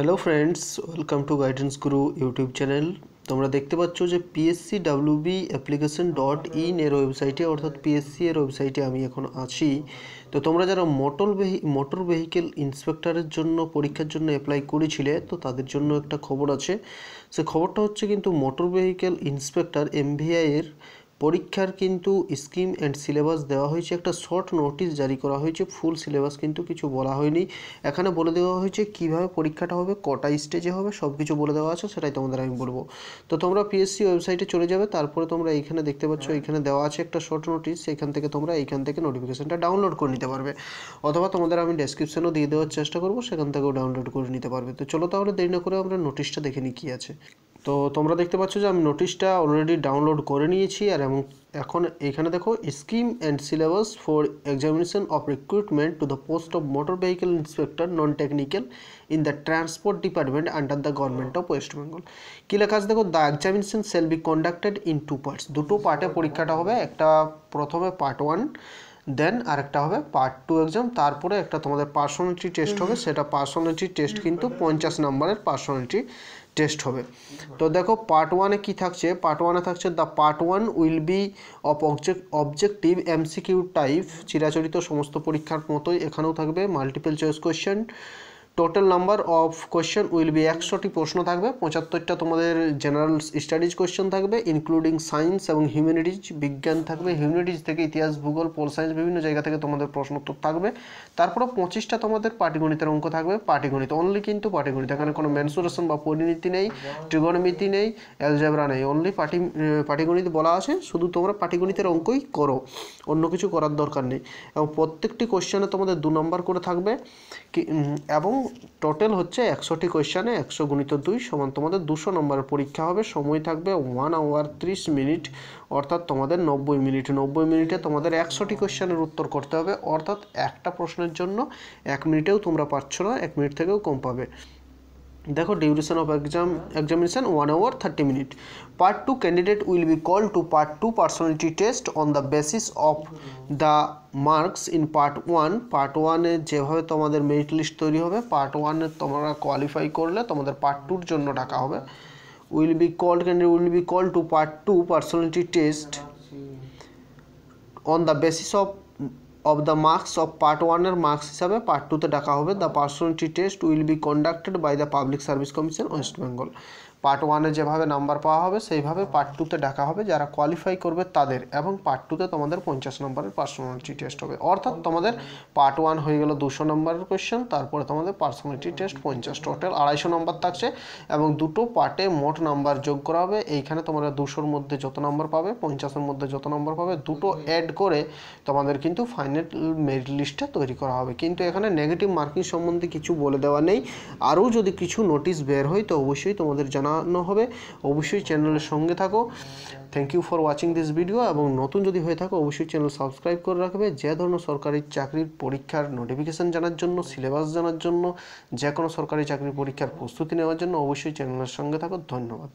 Hello friends welcome to guidance guru YouTube channel তোমরা দেখতে পাচ্ছ যে PSC WB application dot in এর ওয়েবসাইটে অর্থাৎ পিএসসি এর ওয়েবসাইটে আমি এখন আছি। তো তোমরা যারা মোটর ভেহি মোটর ভেহিকেল ইন্সপেক্টরের জন্য, পরীক্ষার জন্য অ্যাপ্লাই করেছিলে, তো তাদের জন্য একটা খবর আছে। সে খবরটা হচ্ছে কিন্তু মোটর ভেহিকেল ইন্সপেক্টর এমভিআই এর পরীক্ষার কিন্তু স্কিম অ্যান্ড সিলেবাস দেওয়া হয়েছে একটা শর্ট নোটিশ জারি করা হয়েছে ফুল সিলেবাস কিন্তু কিছু বলা হয়নি। এখানে বলে দেওয়া হয়েছে কীভাবে পরীক্ষাটা হবে কটা স্টেজে হবে সব কিছু বলে দেওয়া আছে সেটাই তোমাদের আমি বলব। তো তোমরা পিএসসি ওয়েবসাইটে চলে যাবে তারপরে তোমরা এইখানে দেখতে পাচ্ছ এইখানে দেওয়া আছে একটা শর্ট নোটিশ সেখান থেকে তোমরা এইখান থেকে নোটিফিকেশনটা ডাউনলোড করে নিতে পারবে। অথবা তোমাদের আমি ডেসক্রিপশনও দিয়ে দেওয়ার চেষ্টা করব সেখান থেকেও ডাউনলোড করে নিতে পারবে। তো চলো তাহলে দেরি না করে আমরা নোটিশটা দেখে নিই কী আছে। তো তোমরা দেখতে পাচ্ছ যে আমি নোটিশটা অলরেডি ডাউনলোড করে নিয়েছি আর এবং এখন এখানে দেখো scheme and syllabus for examination of recruitment to the post of motor vehicle inspector non technical in the transport department under the government of West Bengal কী লেখা আছে? দেখো the examination shall be conducted in two parts দুটো পার্টে পরীক্ষাটা হবে, একটা প্রথমে part one দেন আরেকটা হবে পার্ট টু এক্সাম তারপরে একটা তোমাদের পার্সোনালিটি টেস্ট হবে। সেটা পার্সোনালিটি টেস্ট কিন্তু পঞ্চাশ নাম্বারের পার্সোনালিটি টেস্ট হবে। তো দেখো পার্ট ওয়ানে কী থাকছে? পার্ট ওয়ানে থাকছে the part one will be of object objective MCQ type চিরাচরিত সমস্ত পরীক্ষার মতোই এখানেও থাকবে multiple choice question total number of question will be একশোটি প্রশ্ন থাকবে। পঁচাত্তরটা তোমাদের জেনারেল স্টাডিজ কোয়েশ্চেন থাকবে ইনক্লুডিং সায়েন্স এবং হিউম্যানিটিজ বিজ্ঞান থাকবে হিউম্যানিটিজ থেকে ইতিহাস, ভূগোল পোল সায়েন্স বিভিন্ন জায়গা থেকে তোমাদের প্রশ্ন উত্তর থাকবে। তারপরে পঁচিশটা তোমাদের পাটিগণিতের অঙ্ক থাকবে। পাটিগণিত অনলি কিন্তু পাটিগণিত, এখানে কোনো মেনসুরেশন বা পরিণীতি নেই ত্রিগোণমিতি নেই অ্যালজেব্রা নেই অনলি পাটি পাটিগণিত বলা আছে। শুধু তোমরা পাটিগণিতের অঙ্কই করো, অন্য কিছু করার দরকার নেই। এবং প্রত্যেকটি কোশ্চেনে তোমাদের দু নম্বর করে থাকবে। কি এবং টোটাল হচ্ছে একশোটি কোয়েশ্চানে একশো গুণিত দুই সমান তোমাদের দুশো নম্বরের পরীক্ষা হবে। সময় থাকবে ওয়ান আওয়ার ত্রিশ মিনিট অর্থাৎ তোমাদের নব্বই মিনিট নব্বই মিনিটে তোমাদের একশোটি কোয়েশ্চানের উত্তর করতে হবে। অর্থাৎ একটা প্রশ্নের জন্য এক মিনিটেও তোমরা পাচ্ছ না, এক মিনিট থেকেও কম পাবে। দেখো duration of exam examination one hour thirty minute part two candidate will be call to part two personality test on the basis of the marks in part one part ওয়ানে যেভাবে তোমাদের মেরিট লিস্ট তৈরি হবে part ওয়ানে তোমরা qualify করলে তোমাদের part টুর জন্য ডাকা হবে। Will be call candidate will be call to part two personality test on the basis of of the marks of part ওয়ানের মার্কস হিসাবে পার্ট টুতে ডাকা হবে। The personality test will be conducted by the public service commission West Bengal part ওয়ানে যেভাবে number পাওয়া হবে, সেইভাবে পার্ট টুতে ডাকা হবে, যারা কোয়ালিফাই করবে তাদের এবং পার্ট টুতে তোমাদের পঞ্চাশ নম্বরের পার্সোনালিটি টেস্ট হবে। অর্থাৎ তোমাদের পার্ট ওয়ান হয়ে গেল দুশো নম্বরের কোয়েশ্চেন তারপরে তোমাদের পার্সোনালিটি টেস্ট পঞ্চাশ টোটাল আড়াইশো নম্বর থাকছে এবং দুটো পার্টে মোট নাম্বার যোগ করা হবে। এইখানে তোমরা দুশোর মধ্যে যত নম্বর পাবে, পঞ্চাশের মধ্যে যত নম্বর পাবে, দুটো অ্যাড করে তোমাদের কিন্তু ফাইনাল মেরিট লিস্টটা তৈরি করা হবে। কিন্তু এখানে নেগেটিভ মার্কিং সম্বন্ধে কিছু বলে দেওয়া নেই। আরও যদি কিছু নোটিশ বের হয়, তো অবশ্যই তোমাদের জানানো হবে, অবশ্যই চ্যানেলের সঙ্গে থাকো। Thank you for watching this video এবং নতুন যদি হয়ে থাকো, অবশ্যই চ্যানেল সাবস্ক্রাইব করে রাখবে। যে ধরনের সরকারি চাকরির পরীক্ষার নোটিফিকেশান জানার জন্য সিলেবাস জানার জন্য, যে কোনো সরকারি চাকরির পরীক্ষার প্রস্তুতি নেওয়ার জন্য, অবশ্যই চ্যানেলের সঙ্গে থাকো। ধন্যবাদ।